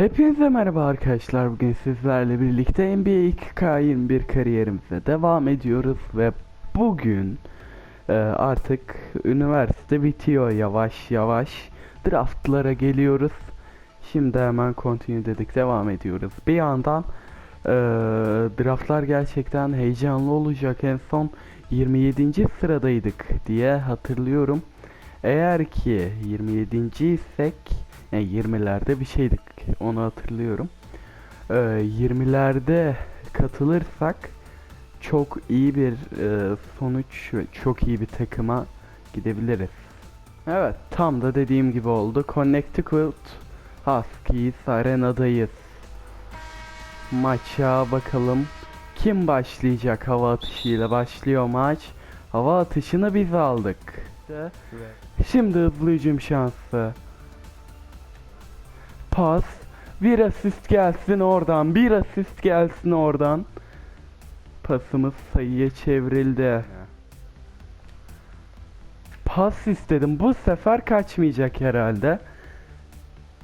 Hepinize merhaba arkadaşlar. Bugün sizlerle birlikte NBA 2K21 kariyerimize devam ediyoruz ve bugün e, artık üniversite bitiyor yavaş yavaş. Draftlara geliyoruz. Şimdi hemen continue dedik devam ediyoruz. Bir yandan e, draftlar gerçekten heyecanlı olacak. En son 27. sıradaydık diye hatırlıyorum. Eğer ki 27. isek yani 20'lerde bir şeydik onu hatırlıyorum. Ee, 20'lerde katılırsak çok iyi bir e, sonuç ve çok iyi bir takıma gidebiliriz. Evet tam da dediğim gibi oldu. Connecticut Huskies arenadayız. Maça bakalım kim başlayacak hava atışıyla başlıyor maç. Hava atışını biz aldık. Şimdi hızlı hücum şansı. Pas. Bir asist gelsin oradan. Bir asist gelsin oradan. Pasımız sayıya çevrildi. Pas istedim. Bu sefer kaçmayacak herhalde.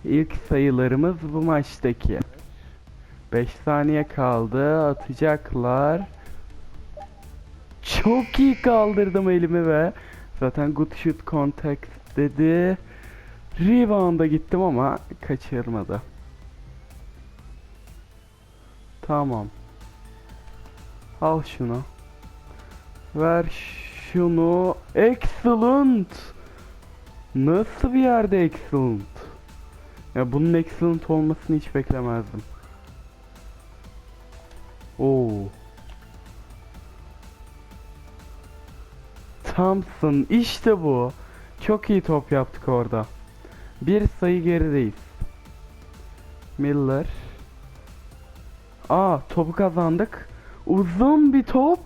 İlk sayılarımız bu maçtaki. 5 saniye kaldı. Atacaklar. Çok iyi kaldırdım elimi ve zaten good shoot contact dedi. Rebound'a gittim ama kaçırmadı. Tamam. Al şunu. Ver şunu. Excellent. Nasıl bir yerde excellent? Ya bunun excellent olmasını hiç beklemezdim. Oo. Thompson işte bu. Çok iyi top yaptık orada. Bir sayı gerideyiz. Miller. Aa topu kazandık. Uzun bir top.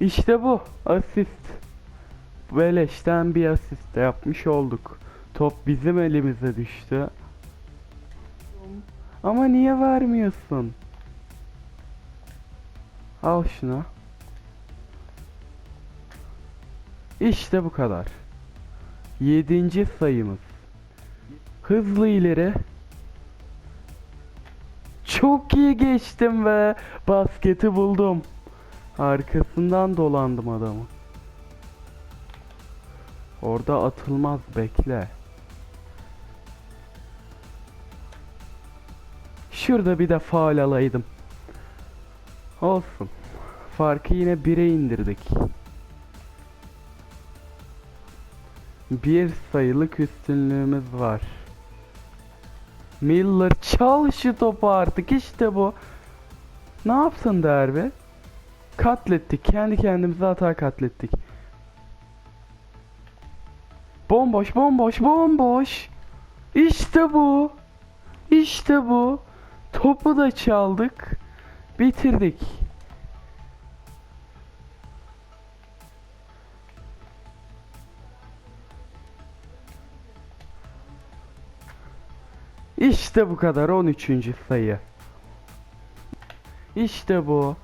İşte bu. Asist. Beleşten bir asist de yapmış olduk. Top bizim elimize düştü. Ama niye vermiyorsun? Al şunu. İşte bu kadar. Yedinci sayımız. Hızlı ileri. Çok iyi geçtim ve basketi buldum. Arkasından dolandım adamı. Orada atılmaz bekle. Şurada bir de faul alaydım. Olsun. Farkı yine 1'e indirdik. Bir sayılık üstünlüğümüz var. Miller çal şu topu artık işte bu. Ne yapsın derbi? Katlettik. Kendi kendimize hata katlettik. Bomboş bomboş bomboş. İşte bu. İşte bu. Topu da çaldık. Bitirdik. İşte bu kadar 13. sayı. İşte bu.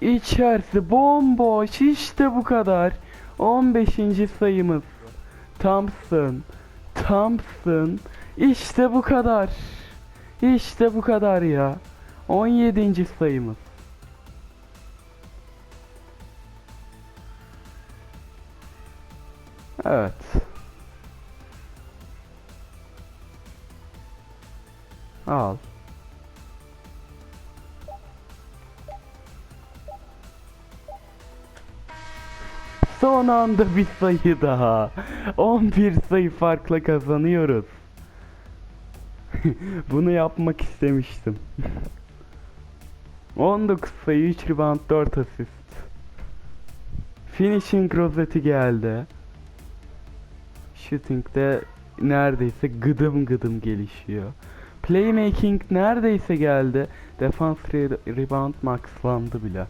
İçerisi bomboş işte bu kadar. 15. sayımız. Thompson. Thompson. İşte bu kadar. İşte bu kadar ya. 17. sayımız. Evet. Al. Son anda bir sayı daha. 11 sayı farkla kazanıyoruz. Bunu yapmak istemiştim. 19 sayı 3 rebound 4 asist. Finishing rozeti geldi. Shooting'de neredeyse gıdım gıdım gelişiyor. Playmaking neredeyse geldi. Defense re- rebound maxlandı bile.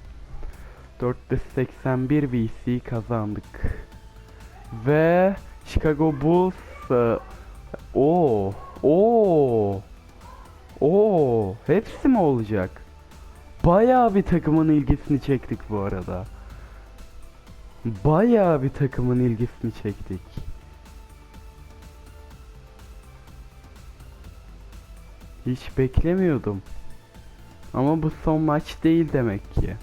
4'te 81 VC kazandık. Ve Chicago Bulls e, o o o hepsi mi olacak? Bayağı bir takımın ilgisini çektik bu arada. Bayağı bir takımın ilgisini çektik. Hiç beklemiyordum. Ama bu son maç değil demek ki.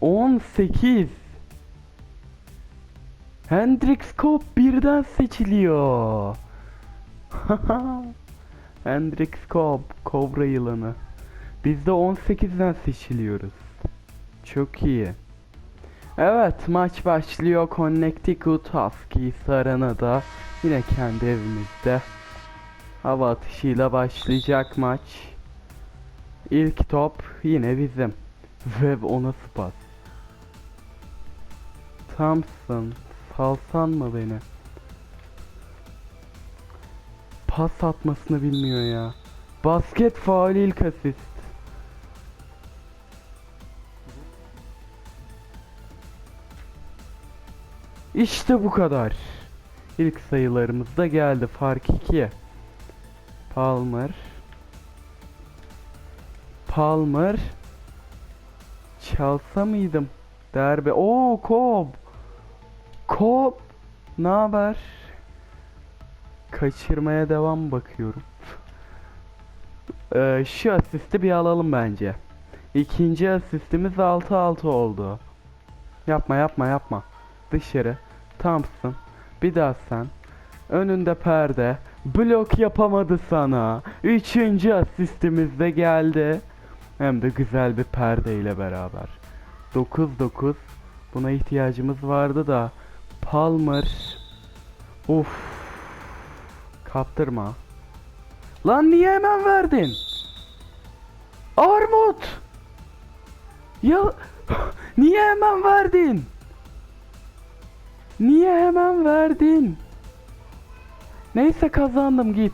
On sekiz. Hendrix Cobb birden seçiliyor. Hendrix Cobb, Kobra yılanı. Biz de 18'den seçiliyoruz. Çok iyi. Evet maç başlıyor Connecticut Huskies Arena'da. Yine kendi evimizde. Hava atışıyla başlayacak maç. İlk top yine bizim. Ve ona pas. Thompson salsan mı beni? Pas atmasını bilmiyor ya. Basket faul ilk asist. İşte bu kadar. İlk sayılarımız da geldi. Fark 2'ye. Palmer. Palmer. Çalsa mıydım? Derbe. Oo Kob. Kob. Ne haber? Kaçırmaya devam bakıyorum. Ee, şu asisti bir alalım bence. İkinci asistimiz 6-6 oldu. Yapma yapma yapma. Dışarı. Thompson. Bir daha sen. Önünde perde. Blok yapamadı sana. Üçüncü asistimiz de geldi. Hem de güzel bir perde ile beraber. 9-9. Buna ihtiyacımız vardı da. Palmer. Uf. Kaptırma. Lan niye hemen verdin? Armut. Ya niye hemen verdin? Niye hemen verdin? Neyse kazandım git.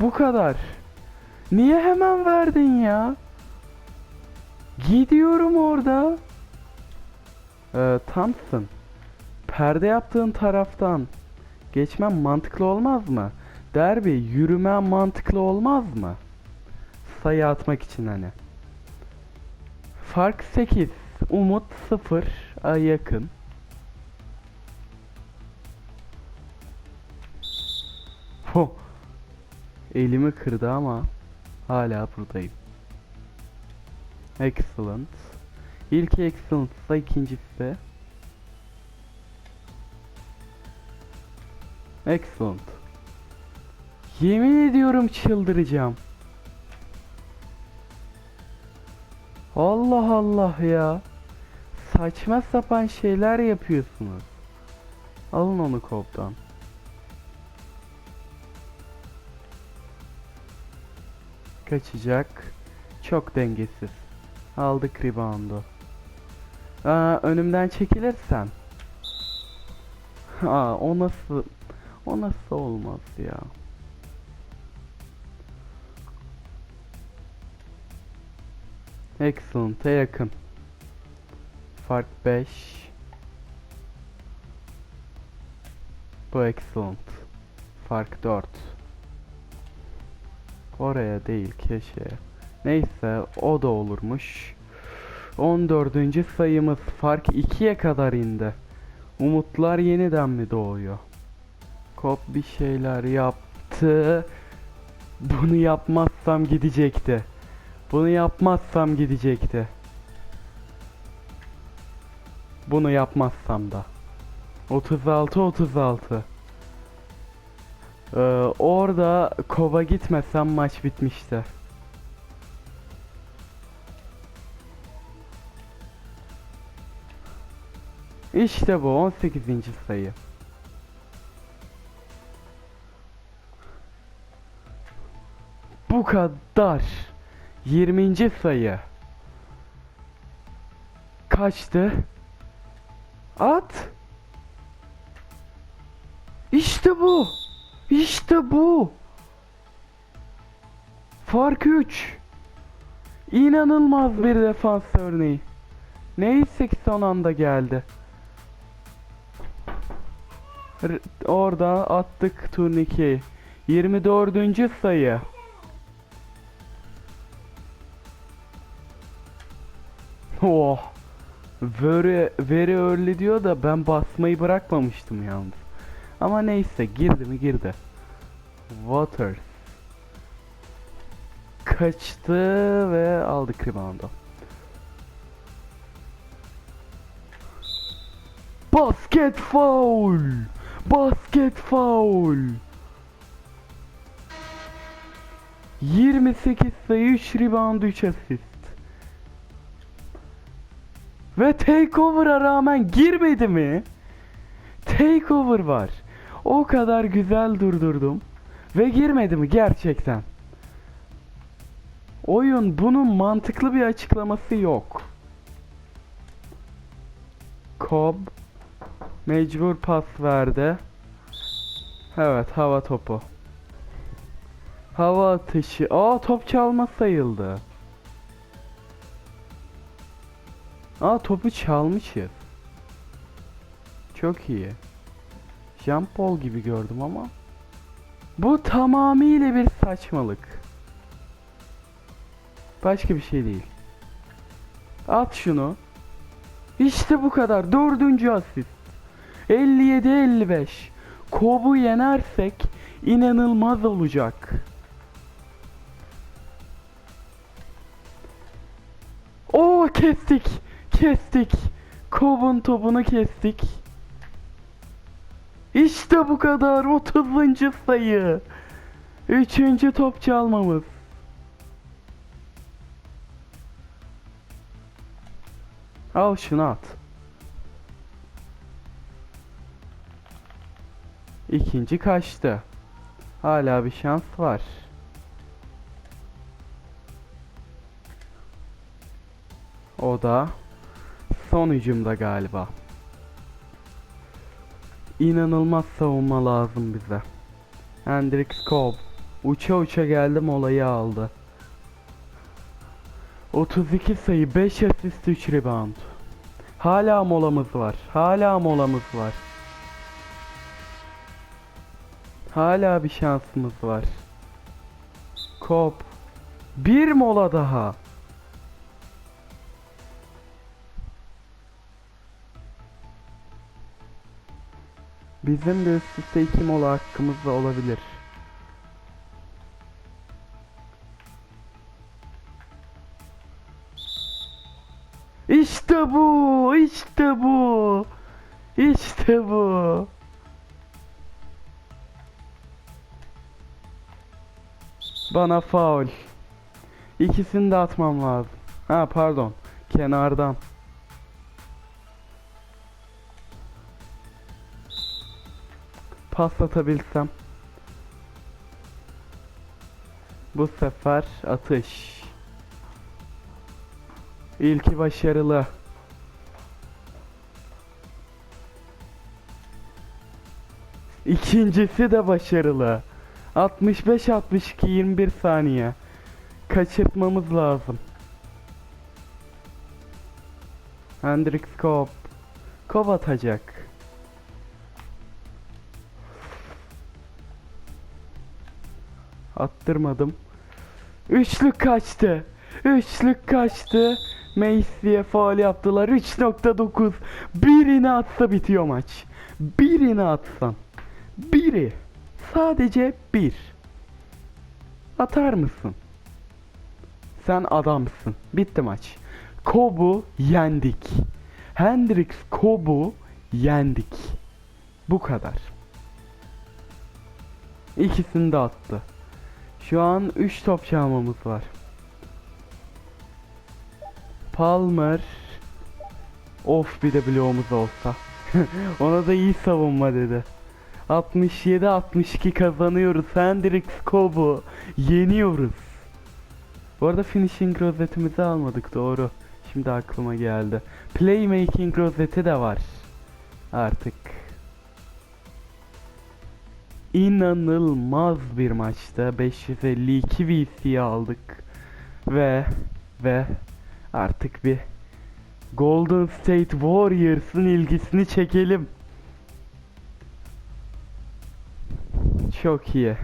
Bu kadar. Niye hemen verdin ya? Gidiyorum orada. Ee, Thompson. Perde yaptığın taraftan geçmem mantıklı olmaz mı? Derbi yürümem mantıklı olmaz mı? Sayı atmak için hani. Fark 8. Umut 0. Ay yakın. Ho. Elimi kırdı ama hala buradayım. Excellent. İlk excellent ise ikincisi. Excellent. Yemin ediyorum çıldıracağım. Allah Allah ya. Saçma sapan şeyler yapıyorsunuz. Alın onu koptan. Kaçacak. Çok dengesiz. Aldık reboundu. Aa, önümden çekilirsen. Aa, o nasıl o nasıl olmaz ya? Excellent'e yakın. Fark 5. Bu excellent. Fark 4. Oraya değil keşke. Neyse o da olurmuş. 14. sayımız fark 2'ye kadar indi. Umutlar yeniden mi doğuyor? Kop bir şeyler yaptı. Bunu yapmazsam gidecekti. Bunu yapmazsam gidecekti. Bunu yapmazsam da. 36 36. Ee, orada kova gitmesem maç bitmişti. İşte bu 18. sayı. Bu kadar. 20. sayı. Kaçtı? At. İşte bu. İşte bu. Fark 3. İnanılmaz bir defans örneği. Neyse ki son anda geldi. R- orada attık turnikeyi. 24. sayı. Oh. Very, very early diyor da ben basmayı bırakmamıştım yalnız. Ama neyse girdi mi girdi. Waters. Kaçtı ve aldık reboundu. Basket foul. Basket foul. 28 sayı 3 rebound 3 asist. Ve takeover'a rağmen girmedi mi? Takeover var. O kadar güzel durdurdum. Ve girmedi mi gerçekten? Oyun bunun mantıklı bir açıklaması yok. Cobb mecbur pas verdi. Evet hava topu. Hava atışı. Aa top çalma sayıldı. Aa topu çalmışız. Çok iyi. Jump ball gibi gördüm ama. Bu tamamıyla bir saçmalık. Başka bir şey değil. At şunu. İşte bu kadar. Dördüncü asist. 57-55. Kobu yenersek inanılmaz olacak. Oo kestik. Kestik. Kovun topunu kestik. İşte bu kadar 30. sayı. Üçüncü top çalmamız. Al şunu at. İkinci kaçtı. Hala bir şans var. O da son hücumda galiba. İnanılmaz savunma lazım bize. Hendrix Cobb uça uça geldim olayı aldı. 32 sayı 5 asist 3 rebound. Hala molamız var. Hala molamız var. Hala bir şansımız var. Cobb bir mola daha. Bizim de üst üste iki mola hakkımız da olabilir. İşte bu, işte bu, işte bu. Bana faul. İkisini de atmam lazım. Ha pardon, kenardan. Paslatabilsem. Bu sefer atış. İlki başarılı. İkincisi de başarılı. 65 62 21 saniye. Kaçırtmamız lazım. Hendrix Cobb. Cobb atacak. Attırmadım. Üçlük kaçtı. Üçlük kaçtı. Macy'ye faul yaptılar. 3.9. Birini atsa bitiyor maç. Birini atsan. Biri. Sadece bir. Atar mısın? Sen adamsın. Bitti maç. Kobu yendik. Hendrix Kobu yendik. Bu kadar. İkisini de attı. Şu an 3 top çalmamız var. Palmer. Of bir de bloğumuz olsa. Ona da iyi savunma dedi. 67-62 kazanıyoruz. Hendrix Kobu. Yeniyoruz. Bu arada finishing rozetimizi almadık doğru. Şimdi aklıma geldi. Playmaking rozeti de var. Artık. İnanılmaz bir maçta 552 VC aldık. Ve ve artık bir Golden State Warriors'ın ilgisini çekelim. Çok iyi.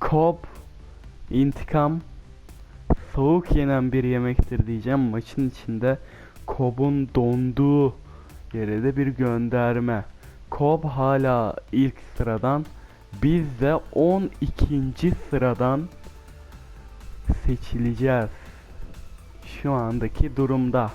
Cobb intikam soğuk yenen bir yemektir diyeceğim maçın içinde. Cobb'un donduğu yere de bir gönderme. Cobb hala ilk sıradan. Biz de 12. sıradan seçileceğiz. Şu andaki durumda.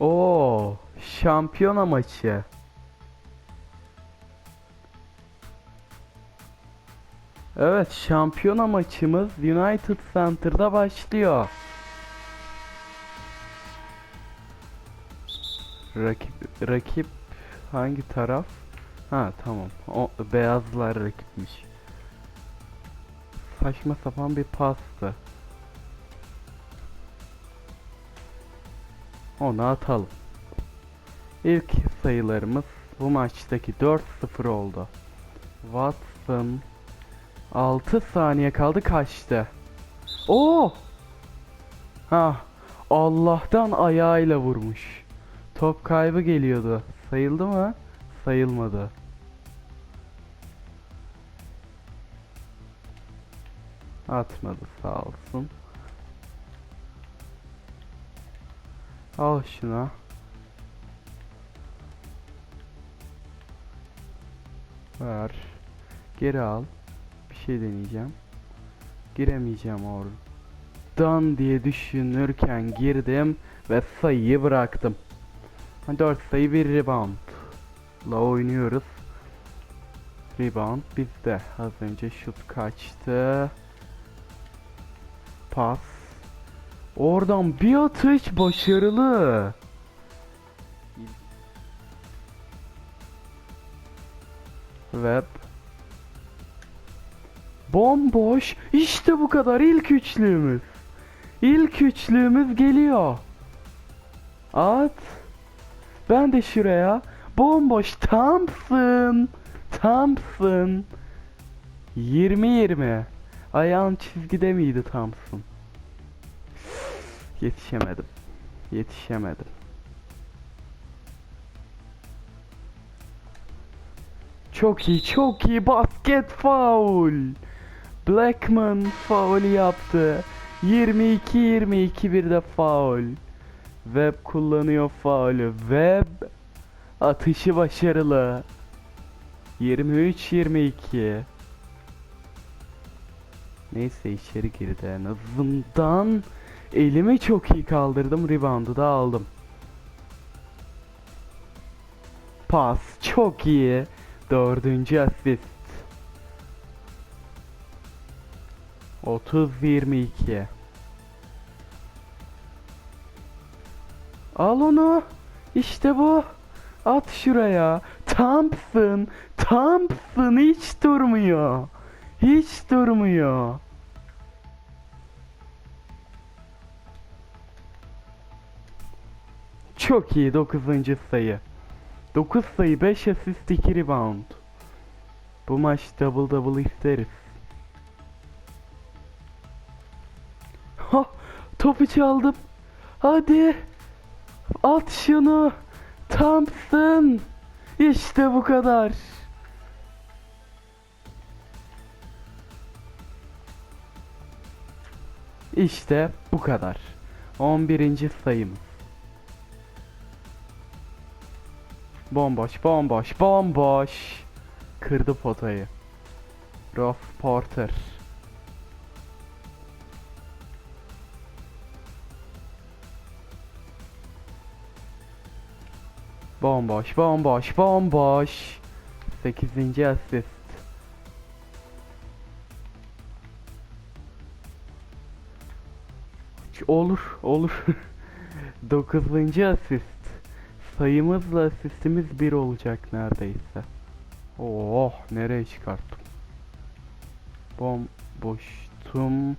Oo, şampiyona maçı. Evet, şampiyona maçımız United Center'da başlıyor. Rakip rakip hangi taraf? Ha tamam. O beyazlar rakipmiş. Saçma sapan bir pastı. Onu atalım. İlk sayılarımız bu maçtaki 4-0 oldu. Watson 6 saniye kaldı kaçtı. Oo! Ha, Allah'tan ayağıyla vurmuş. Top kaybı geliyordu. Sayıldı mı? Sayılmadı. Atmadı sağ olsun. Al şuna. Ver. Geri al. Bir şey deneyeceğim. Giremeyeceğim oradan diye düşünürken girdim ve sayıyı bıraktım. 4 sayı bir rebound. La oynuyoruz. Rebound bizde. Az önce şut kaçtı. Pas. Oradan bir atış başarılı. Web. Bomboş. İşte bu kadar ilk üçlüğümüz. İlk üçlüğümüz geliyor. At. Ben de şuraya. Bomboş. Thompson. Thompson. 20-20. Ayağın çizgide miydi Thompson? Yetişemedim. Yetişemedim. Çok iyi, çok iyi. Basket foul. Blackman faul yaptı. 22-22 bir de faul. Webb kullanıyor faulü. Webb atışı başarılı. 23-22. Neyse içeri girdi en azından. Elimi çok iyi kaldırdım. Rebound'u da aldım. Pas çok iyi. Dördüncü asist. 30-22. Al onu. İşte bu. At şuraya. Thompson. Thompson hiç durmuyor. Hiç durmuyor. Çok iyi 9. sayı. 9 sayı 5 asist 2 rebound. Bu maç double double isteriz. Ha, topu çaldım. Hadi. At şunu. Thompson. İşte bu kadar. İşte bu kadar. 11. sayımız. Bomboş, bomboş, bomboş. Kırdı potayı. Ross Porter. Bomboş, bomboş, bomboş. 8. asist. Olur, olur. 9. asist. Sayımızla asistimiz bir olacak neredeyse. Oh nereye çıkarttım? Bom boştum.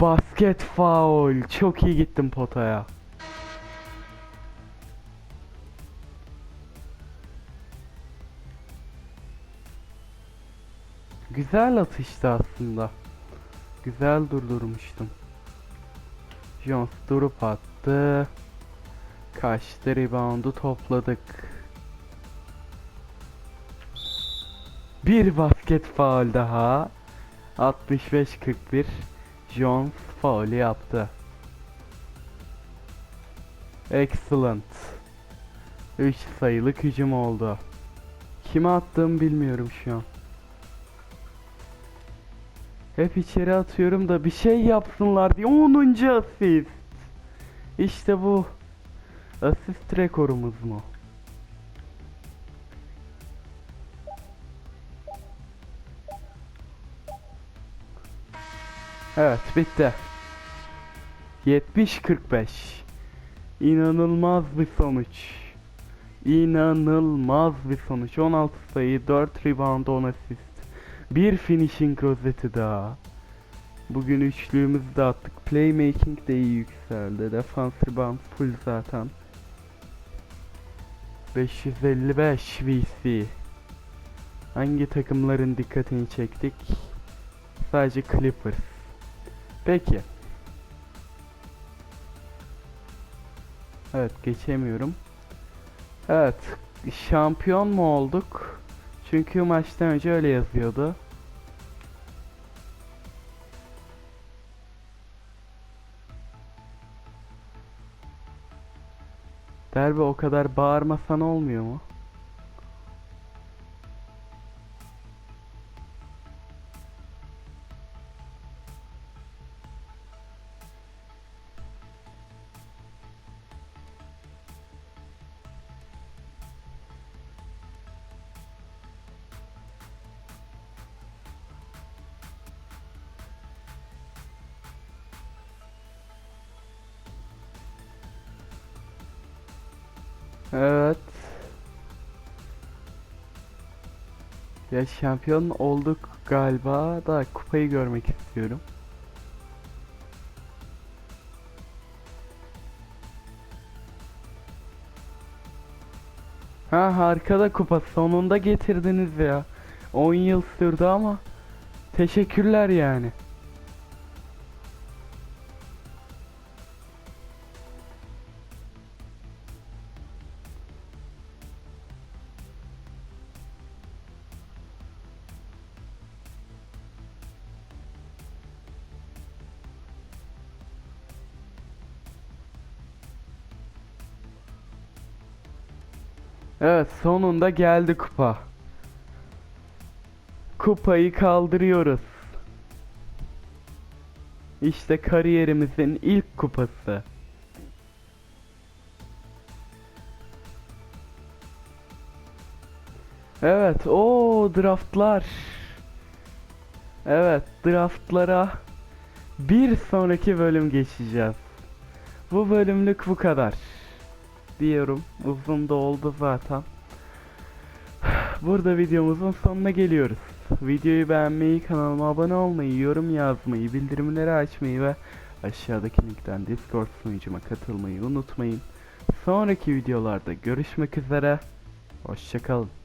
Basket foul. Çok iyi gittim potaya. Güzel atıştı aslında. Güzel durdurmuştum. Jones durup attı. Kaçtı reboundu topladık. Bir basket faul daha. 65-41. Jones faulü yaptı. Excellent. 3 sayılık hücum oldu. Kime attığımı bilmiyorum şu an. Hep içeri atıyorum da bir şey yapsınlar diye 10. asist. İşte bu. Asist rekorumuz mu? Evet bitti. 70-45. İnanılmaz bir sonuç. İnanılmaz bir sonuç. 16 sayı, 4 rebound, 10 asist. Bir finishing rozeti daha. Bugün üçlüğümüzü de attık. Playmaking de iyi yükseldi. Defense rebound full zaten. 555 VC. Hangi takımların dikkatini çektik? Sadece Clippers. Peki. Evet geçemiyorum. Evet. Şampiyon mu olduk? Çünkü maçtan önce öyle yazıyordu. Derbi o kadar bağırmasan olmuyor mu? Ya şampiyon olduk galiba da kupayı görmek istiyorum. Ha harikada kupa sonunda getirdiniz ya. 10 yıl sürdü ama teşekkürler yani. Sonunda geldi kupa. Kupayı kaldırıyoruz. İşte kariyerimizin ilk kupası. Evet, o draftlar. Evet, draftlara bir sonraki bölüm geçeceğiz. Bu bölümlük bu kadar. Diyorum. Uzun da oldu zaten. Burada videomuzun sonuna geliyoruz. Videoyu beğenmeyi, kanalıma abone olmayı, yorum yazmayı, bildirimleri açmayı ve aşağıdaki linkten Discord sunucuma katılmayı unutmayın. Sonraki videolarda görüşmek üzere. Hoşçakalın.